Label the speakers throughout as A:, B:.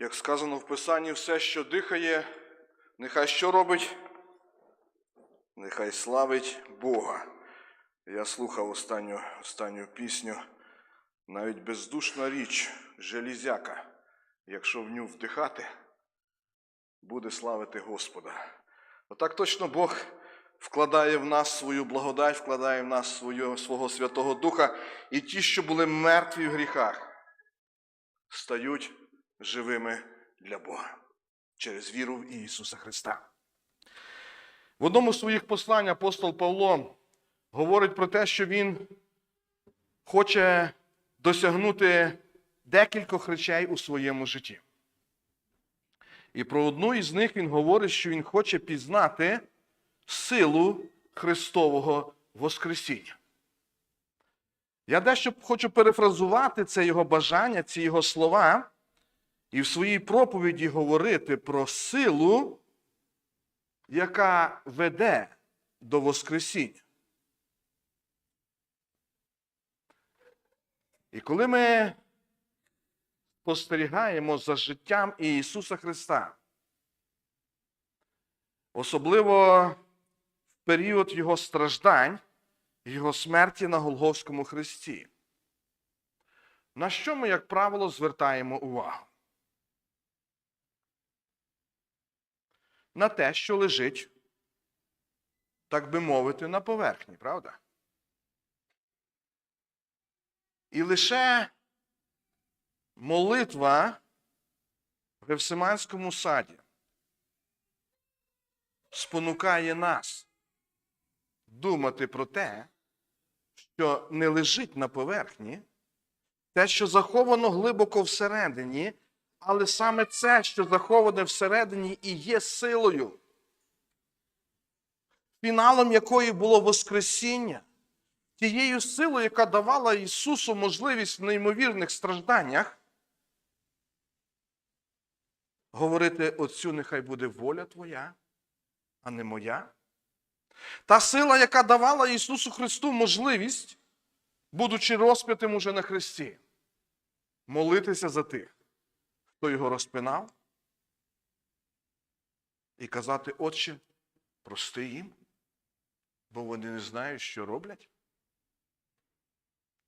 A: Як сказано в Писанні, все, що дихає, нехай що робить? Нехай славить Бога. Я слухав останню, останню пісню. Навіть бездушна річ, желізяка, якщо в ню вдихати, буде славити Господа. Отак точно Бог вкладає в нас свою благодать, вкладає в нас свою, свого Святого Духа, і ті, що були мертві в гріхах, стають живими для Бога через віру в Ісуса Христа. В одному з своїх послань апостол Павло говорить про те, що він хоче досягнути декількох речей у своєму житті. І про одну із них він говорить, що він хоче пізнати силу Христового Воскресіння. Я дещо хочу перефразувати це його бажання, ці його слова, і в своїй проповіді говорити про силу, яка веде до Воскресіння. І коли ми спостерігаємо за життям Ісуса Христа, особливо в період Його страждань, Його смерті на Голговському Христі, на що ми, як правило, звертаємо увагу? На те, що лежить, так би мовити, на поверхні, правда? І лише молитва в Гевсиманському саді спонукає нас думати про те, що не лежить на поверхні, те, що заховано глибоко всередині, але саме це, що заховане всередині, і є силою, фіналом якої було Воскресіння тією силою, яка давала Ісусу можливість в неймовірних стражданнях говорити Отцю, нехай буде воля Твоя, а не моя. Та сила, яка давала Ісусу Христу можливість, будучи розп'ятим уже на Христі, молитися за тих, хто його розпинав, і казати, Отче, прости їм, бо вони не знають, що роблять.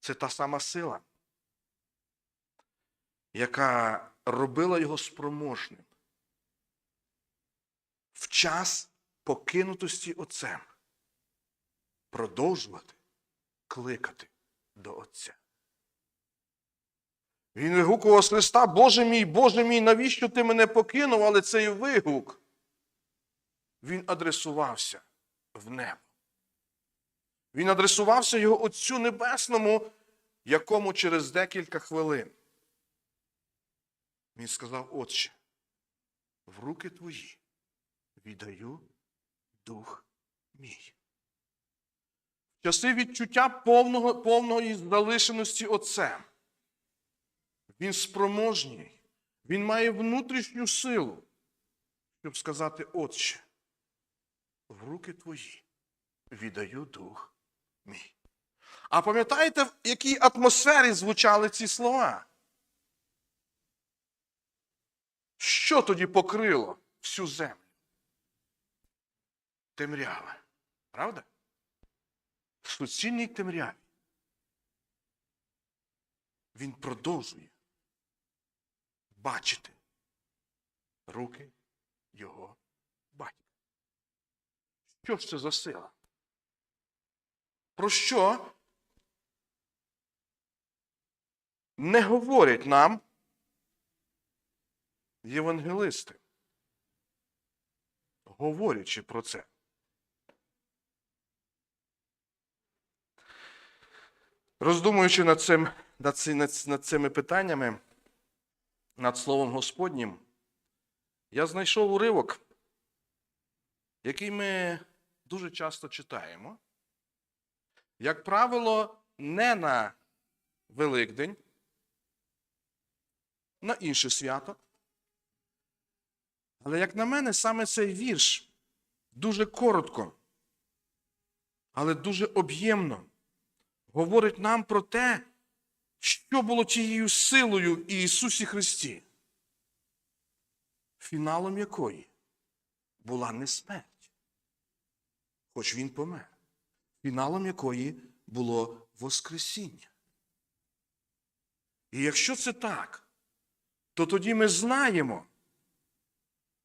A: Це та сама сила, яка робила його спроможним в час покинутості Отцем продовжувати кликати до Отця. Він вигукував з Христа, Боже мій, Боже мій, навіщо ти мене покинув? Але цей вигук, він адресувався в небо. Він адресувався його Отцю Небесному, якому через декілька хвилин. Він сказав, Отче, в руки твої віддаю дух мій. Часи відчуття повного, повної залишеності Отцем. Він спроможній, він має внутрішню силу, щоб сказати, Отче, в руки твої віддаю дух мій. А пам'ятаєте, в якій атмосфері звучали ці слова? Що тоді покрило всю землю? Темрява. Правда? В суцільній темряві. Він продовжує бачити руки його батька. Що ж це за сила? Про що не говорять нам євангелисти, говорячи про це. Роздумуючи над, цим, над, над, над цими питаннями, над Словом Господнім, я знайшов уривок, який ми дуже часто читаємо. Як правило, не на Великдень, на інше свято. Але, як на мене, саме цей вірш дуже коротко, але дуже об'ємно говорить нам про те, що було тією силою Ісусі Христі,
B: фіналом якої була не смерть, хоч він помер, фіналом якої було Воскресіння. І якщо це так, то тоді ми знаємо,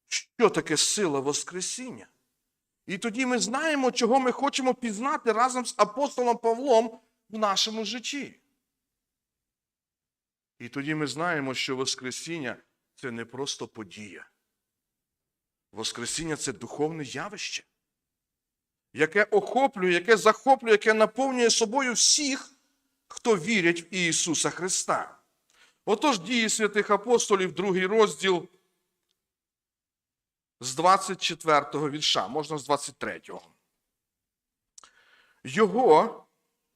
B: що таке сила Воскресіння. І тоді ми знаємо, чого ми хочемо пізнати разом з апостолом Павлом в нашому житті. І тоді ми знаємо, що Воскресіння це не просто подія. Воскресіння це духовне явище, яке охоплює, яке захоплює, яке наповнює собою всіх, хто вірять в Ісуса Христа. Отож, дії святих апостолів, другий розділ з 24 го вірша, можна з 23. го Його,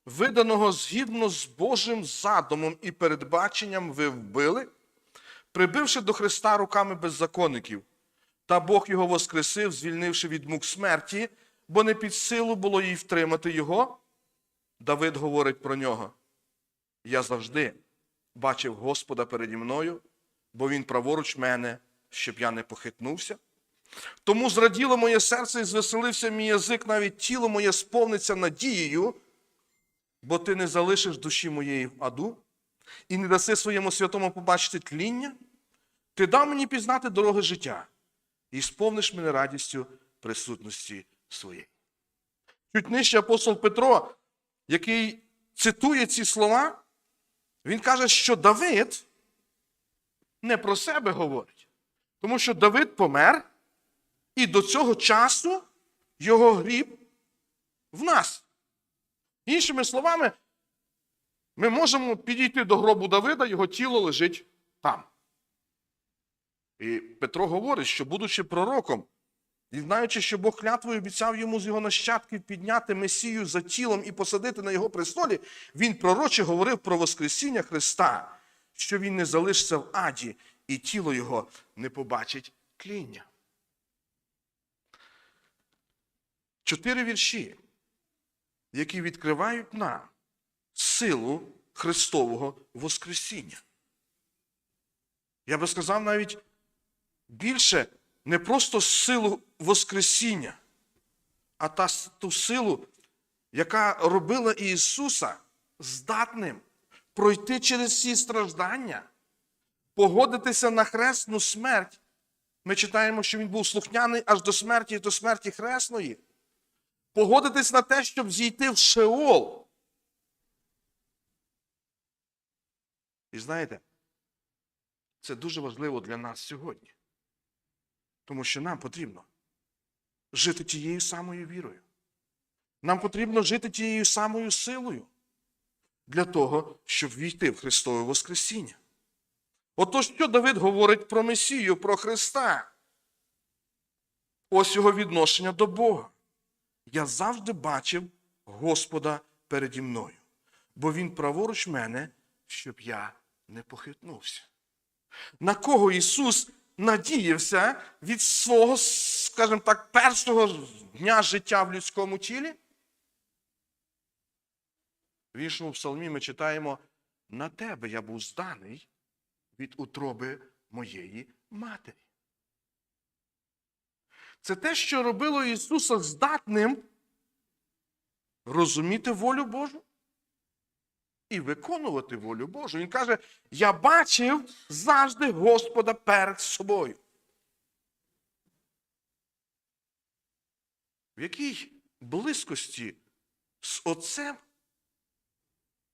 B: виданого згідно з Божим задумом і передбаченням, ви вбили, прибивши до Христа руками беззаконників, та Бог його воскресив, звільнивши від мук смерті, бо не під силу було їй втримати його. Давид говорить про нього. Я завжди бачив Господа переді мною, бо він праворуч мене, щоб я не похитнувся. Тому зраділо моє серце і звеселився мій язик, навіть тіло моє сповниться надією, бо ти не залишиш душі моєї в аду і не даси своєму святому побачити тління. Ти дав мені пізнати дороги життя і сповниш мене радістю присутності своєї. Чуть нижче апостол Петро, який цитує ці слова, він каже, що Давид не про себе говорить, тому що Давид помер, і до цього часу його гріб в нас. Іншими словами, ми можемо підійти до гробу Давида, його тіло лежить там. І Петро говорить, що, будучи пророком, і знаючи, що Бог клятвою обіцяв йому з його нащадків підняти Месію за тілом і посадити на його престолі, він пророче говорив про Воскресіння Христа, що він не залишиться в аді, і тіло його не побачить тління. Чотири вірші, які відкривають нам силу Христового Воскресіння. Я би сказав навіть більше не просто силу Воскресіння, а та, ту силу, яка робила Ісуса здатним пройти через всі страждання, погодитися на хресну смерть. Ми читаємо, що Він був слухняний аж до смерті і до смерті хресної. Погодитись на те, щоб зійти в Шеол. І знаєте, це дуже важливо для нас сьогодні. Тому що нам потрібно жити тією самою вірою. Нам потрібно жити тією самою силою для того, щоб війти в Христове Воскресіння. Отож, що Давид говорить про Месію, про Христа? Ось його відношення до Бога. Я завжди бачив Господа переді мною, бо Він праворуч мене, щоб я не похитнувся. На кого Ісус надіявся від свого, скажімо так, першого дня життя в людському тілі? В іншому псалмі ми читаємо: на тебе я був зданий від утроби моєї матері. Це те, що робило Ісуса здатним розуміти волю Божу і виконувати волю Божу. Він каже: Я бачив завжди Господа перед собою. В якій близькості з Отцем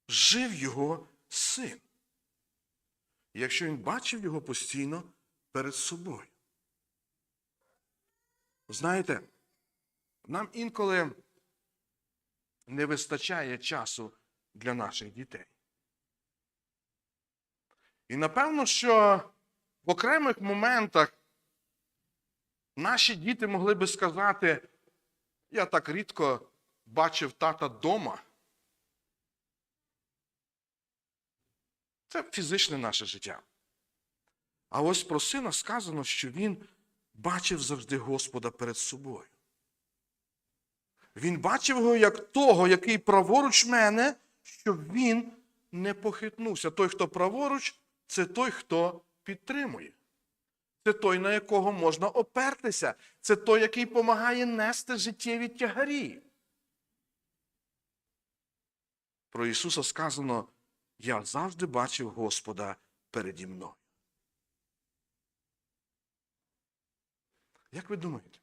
B: жив його син, якщо він бачив його постійно перед собою. Знаєте, нам інколи не вистачає часу для наших дітей. І напевно, що в окремих моментах наші діти могли би сказати, я так рідко бачив тата вдома. Це фізичне наше життя. А ось про сина сказано, що він бачив завжди Господа перед собою. Він бачив його як того, який праворуч мене, щоб він не похитнувся. Той, хто праворуч, це той, хто підтримує. Це той, на якого можна опертися. Це той, який допомагає нести життєві тягарі. Про Ісуса сказано: Я завжди бачив Господа переді мною. Як ви думаєте,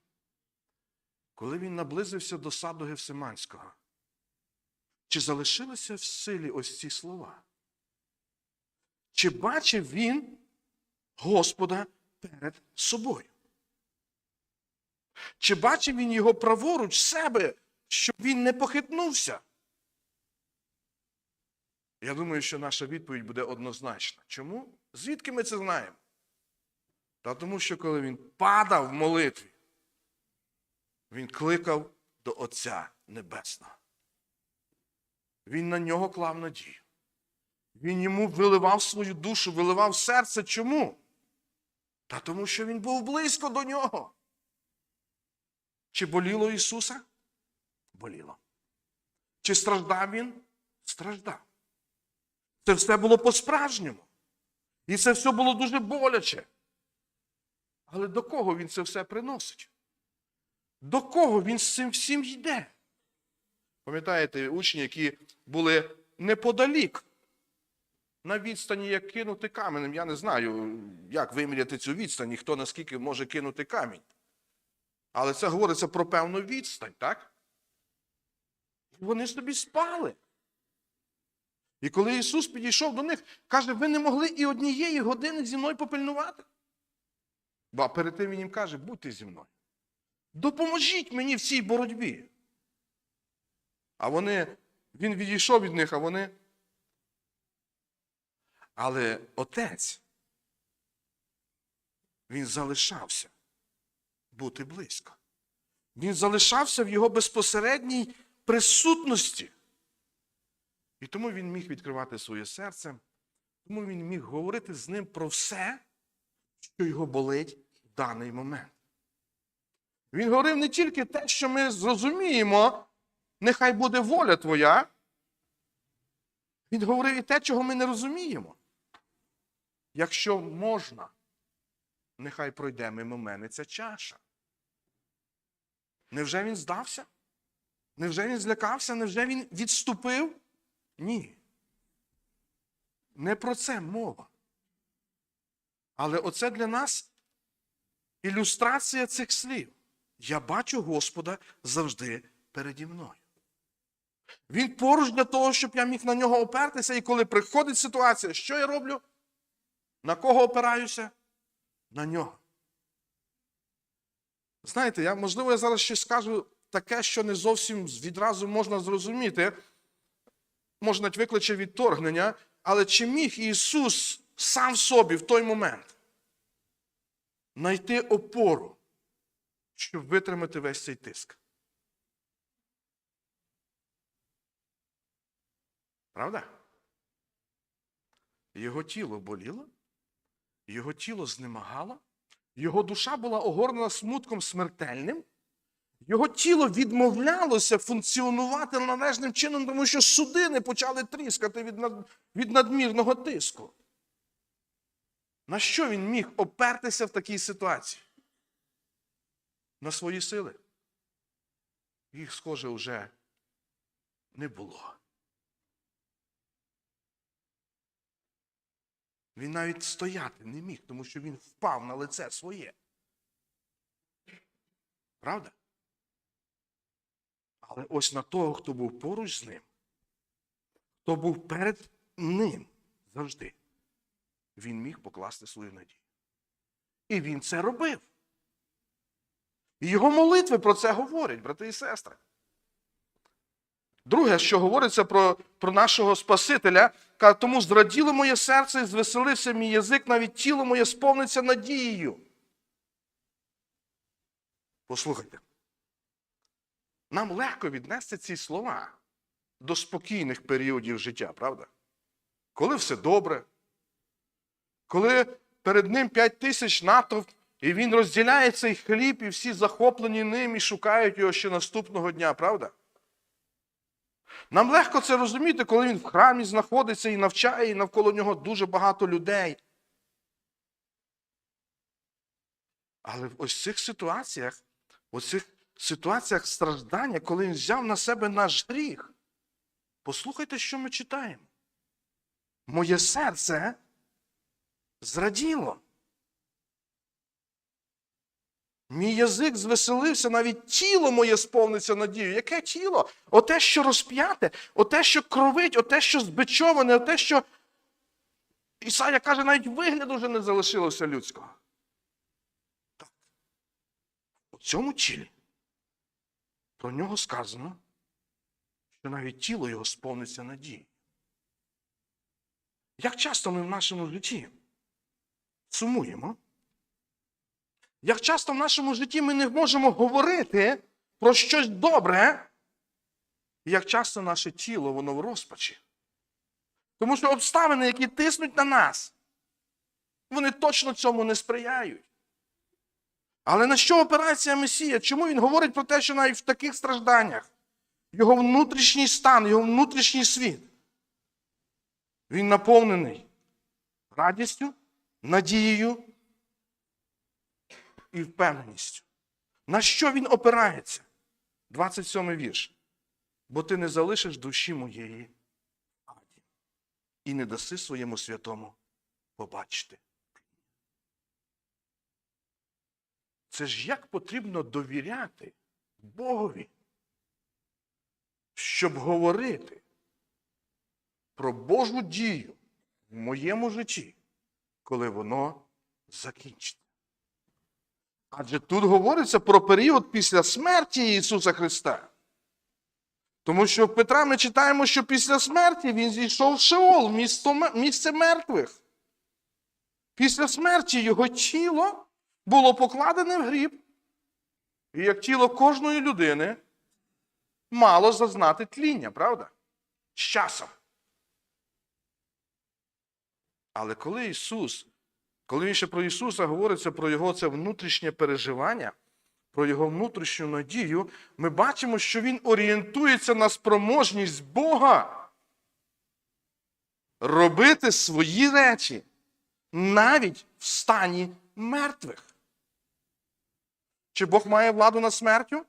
B: коли він наблизився до саду Гевсиманського, чи залишилися в силі ось ці слова? Чи бачив він Господа перед собою? Чи бачив він його праворуч себе, щоб він не похитнувся? Я думаю, що наша відповідь буде однозначна. Чому? Звідки ми це знаємо? Та тому, що коли він падав в молитві, він кликав до Отця Небесного. Він на нього клав надію. Він йому виливав свою душу, виливав серце. Чому? Та тому, що він був близько до нього. Чи боліло Ісуса? Боліло. Чи страждав Він? Страждав. Це все було по-справжньому. І це все було дуже боляче. Але до кого він це все приносить? До кого він з цим всім йде? Пам'ятаєте, учні, які були неподалік, на відстані, як кинути каменем. Я не знаю, як виміряти цю відстань, і хто наскільки може кинути камінь. Але це говориться про певну відстань, так? І вони собі спали. І коли Ісус підійшов до них, каже, ви не могли і однієї години зі мною попильнувати. Бо перед тим він їм каже, будьте зі мною. Допоможіть мені в цій боротьбі. А вони, він відійшов від них, а вони. Але отець, він залишався бути близько. Він залишався в його безпосередній присутності. І тому він міг відкривати своє серце, тому він міг говорити з ним про все, що його болить в даний момент. Він говорив не тільки те, що ми зрозуміємо, нехай буде воля твоя. Він говорив і те, чого ми не розуміємо. Якщо можна, нехай пройде мимо мене ця чаша. Невже він здався? Невже він злякався? Невже він відступив? Ні. Не про це мова. Але оце для нас ілюстрація цих слів. Я бачу Господа завжди переді мною. Він поруч для того, щоб я міг на нього опертися, і коли приходить ситуація, що я роблю? На кого опираюся? На нього. Знаєте, я, можливо, я зараз щось скажу таке, що не зовсім відразу можна зрозуміти, може, навіть викличе відторгнення, але чи міг Ісус сам собі в той момент знайти опору, щоб витримати весь цей тиск? Правда? Його тіло боліло, його тіло знемагало, його душа була огорнена смутком смертельним, його тіло відмовлялося функціонувати належним чином, тому що судини почали тріскати від, над... від надмірного тиску. На що він міг опертися в такій ситуації? На свої сили? Їх, схоже, вже не було. Він навіть стояти не міг, тому що він впав на лице своє. Правда? Але ось на того, хто був поруч з ним, хто був перед ним завжди, він міг покласти свою надію. І він це робив. І його молитви про це говорять, брати і сестри. Друге, що говориться про, про нашого Спасителя, каже, тому зраділо моє серце і звеселився мій язик, навіть тіло моє сповниться надією. Послухайте. Нам легко віднести ці слова до спокійних періодів життя, правда? Коли все добре, коли перед ним п'ять тисяч натовп, і він розділяє цей хліб, і всі захоплені ним і шукають його ще наступного дня, правда? Нам легко це розуміти, коли він в храмі знаходиться і навчає, і навколо нього дуже багато людей. Але в ось цих ситуаціях, в цих ситуаціях страждання, коли він взяв на себе наш гріх, послухайте, що ми читаємо. Моє серце зраділо. Мій язик звеселився, навіть тіло моє сповниться надією. Яке тіло? Оте, що розп'яте, оте, що кровить, оте, що збичоване, оте, що. Ісая каже, навіть вигляду вже не залишилося людського. Так. У цьому тілі про нього сказано, що навіть тіло його сповниться надією. Як часто ми в нашому житті сумуємо? Як часто в нашому житті ми не можемо говорити про щось добре, як часто наше тіло воно в розпачі. Тому що обставини, які тиснуть на нас, вони точно цьому не сприяють. Але на що опирається Месія? Чому він говорить про те, що навіть в таких стражданнях його внутрішній стан, його внутрішній світ, він наповнений радістю, надією і впевненістю. На що він опирається? 27 вірш. Бо ти не залишиш душі моєї аді і не даси своєму святому побачити. Це ж як потрібно довіряти Богові, щоб говорити про Божу дію в моєму житті, коли воно закінчиться. Адже тут говориться про період після смерті Ісуса Христа. Тому що в Петра ми читаємо, що після смерті він зійшов в Шеол, місто, місце мертвих. Після смерті його тіло було покладене в гріб. І як тіло кожної людини мало зазнати тління, правда? З часом. Але коли Ісус коли він ще про Ісуса говориться про Його це внутрішнє переживання, про Його внутрішню надію, ми бачимо, що Він орієнтується на спроможність Бога робити свої речі навіть в стані мертвих. Чи Бог має владу над смертю?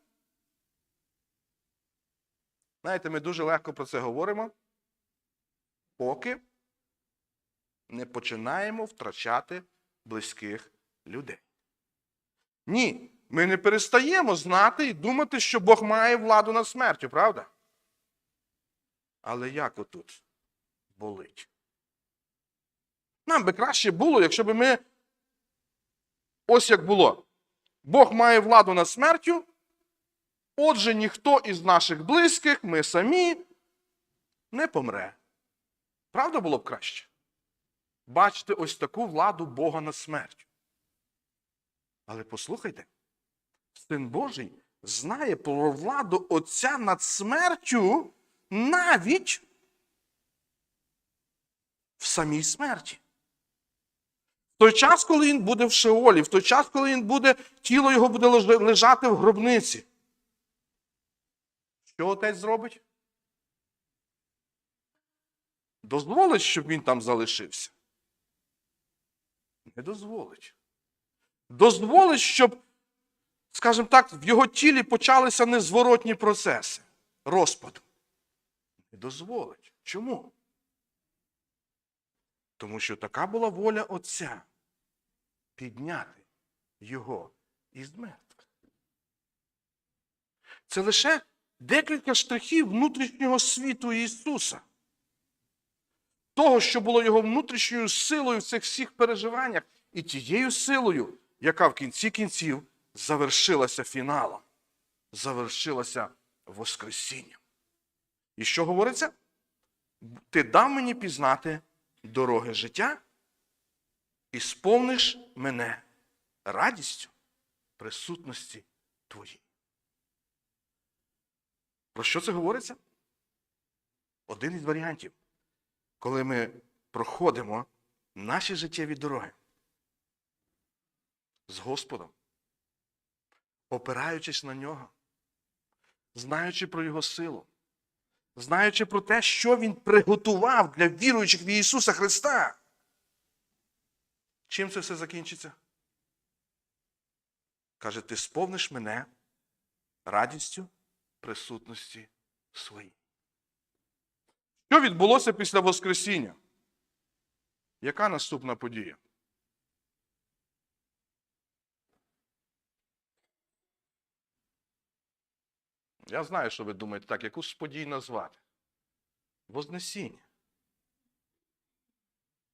B: Знаєте, ми дуже легко про це говоримо, поки не починаємо втрачати близьких людей. Ні, ми не перестаємо знати і думати, що Бог має владу над смертю, правда? Але як отут болить? Нам би краще було, якщо б ми. Ось як було. Бог має владу над смертю. Отже, ніхто із наших близьких, ми самі, не помре. Правда було б краще? Бачити ось таку владу Бога над смертю. Але послухайте, Син Божий знає про владу Отця над смертю навіть в самій смерті. В той час, коли він буде в Шеолі, в той час, коли він буде, тіло його буде лежати в гробниці. Що отець зробить? Дозволить, щоб він там залишився не дозволить. Дозволить, щоб, скажімо так, в його тілі почалися незворотні процеси розпаду. Не дозволить. Чому? Тому що така була воля Отця підняти його із мертвих. Це лише декілька штрихів внутрішнього світу Ісуса того, що було його внутрішньою силою в цих всіх переживаннях, і тією силою, яка в кінці кінців завершилася фіналом, завершилася Воскресінням. І що говориться? Ти дав мені пізнати дороги життя і сповниш мене радістю присутності твоїй. Про що це говориться? Один із варіантів коли ми проходимо наші життєві дороги з Господом, опираючись на нього, знаючи про Його силу, знаючи про те, що Він приготував для віруючих в Ісуса Христа. Чим це все закінчиться? Каже, ти сповниш мене радістю присутності своїй. Що відбулося після Воскресіння? Яка наступна подія? Я знаю, що ви думаєте, так, яку ж подію назвати? Вознесіння.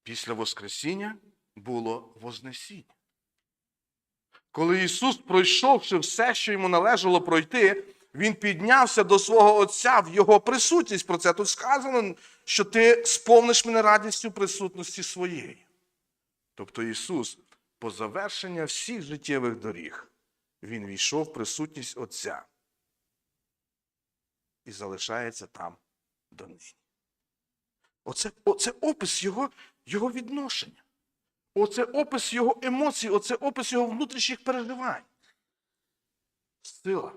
B: Після Воскресіння було Вознесіння. Коли Ісус, пройшовши все, що йому належало пройти, Він піднявся до свого Отця в Його присутність. Про це тут сказано, що ти сповниш мене радістю присутності своєї. Тобто Ісус, по завершення всіх життєвих доріг, Він війшов в присутність Отця і залишається там донині. Оце, оце опис його, його відношення. Оце опис його емоцій, оце опис його внутрішніх переживань. Сила,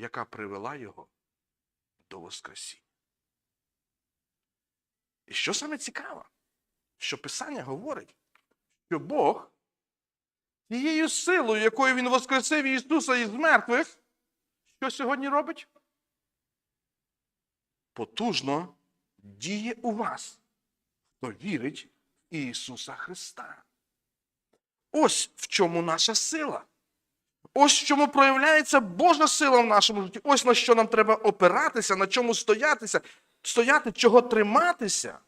B: яка привела його до Воскресіння. І що саме цікаво, що Писання говорить, що Бог тією силою, якою Він воскресив Ісуса із мертвих, що сьогодні робить? Потужно діє у вас, хто вірить в Ісуса Христа. Ось в чому наша сила. Ось чому проявляється Божа сила в нашому житті. Ось на що нам треба опиратися, на чому стоятися, стояти, чого триматися.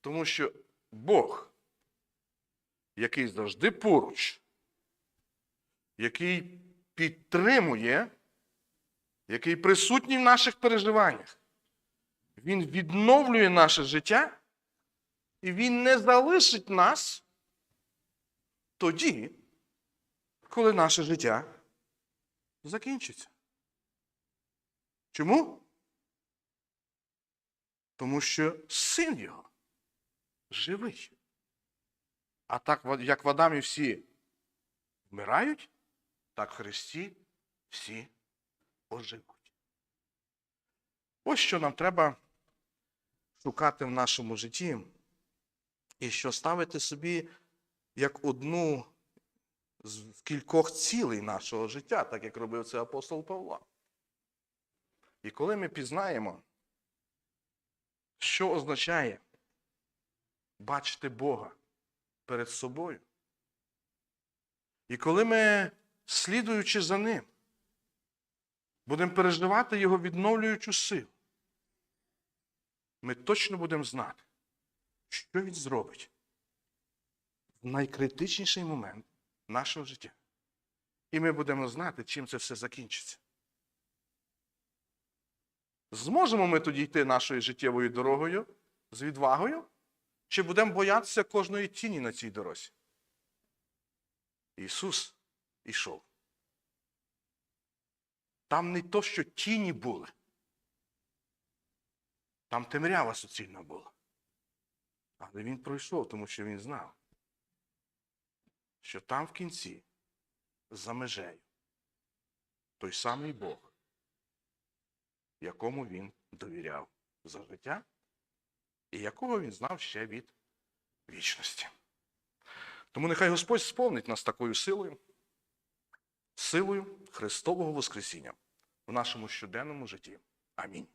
B: Тому що Бог, який завжди поруч, який підтримує, який присутній в наших переживаннях, він відновлює наше життя, і він не залишить нас тоді, коли наше життя закінчиться. Чому? Тому що син його живий. А так, як в Адамі всі вмирають, так в Христі всі оживуть. Ось що нам треба шукати в нашому житті, і що ставити собі як одну з кількох цілей нашого життя, так як робив це апостол Павло. І коли ми пізнаємо, що означає бачити Бога перед собою, і коли ми, слідуючи за Ним, будемо переживати Його відновлюючу силу, ми точно будемо знати, що Він зробить в найкритичніший момент нашого життя. І ми будемо знати, чим це все закінчиться. Зможемо ми тоді йти нашою життєвою дорогою з відвагою, чи будемо боятися кожної тіні на цій дорозі? Ісус ішов. Там не то, що тіні були. Там темрява суцільна була. Але він пройшов, тому що він знав, що там в кінці, за межею, той самий Бог, якому він довіряв за життя, і якого він знав ще від вічності. Тому нехай Господь сповнить нас такою силою, силою Христового Воскресіння в нашому щоденному житті. Амінь.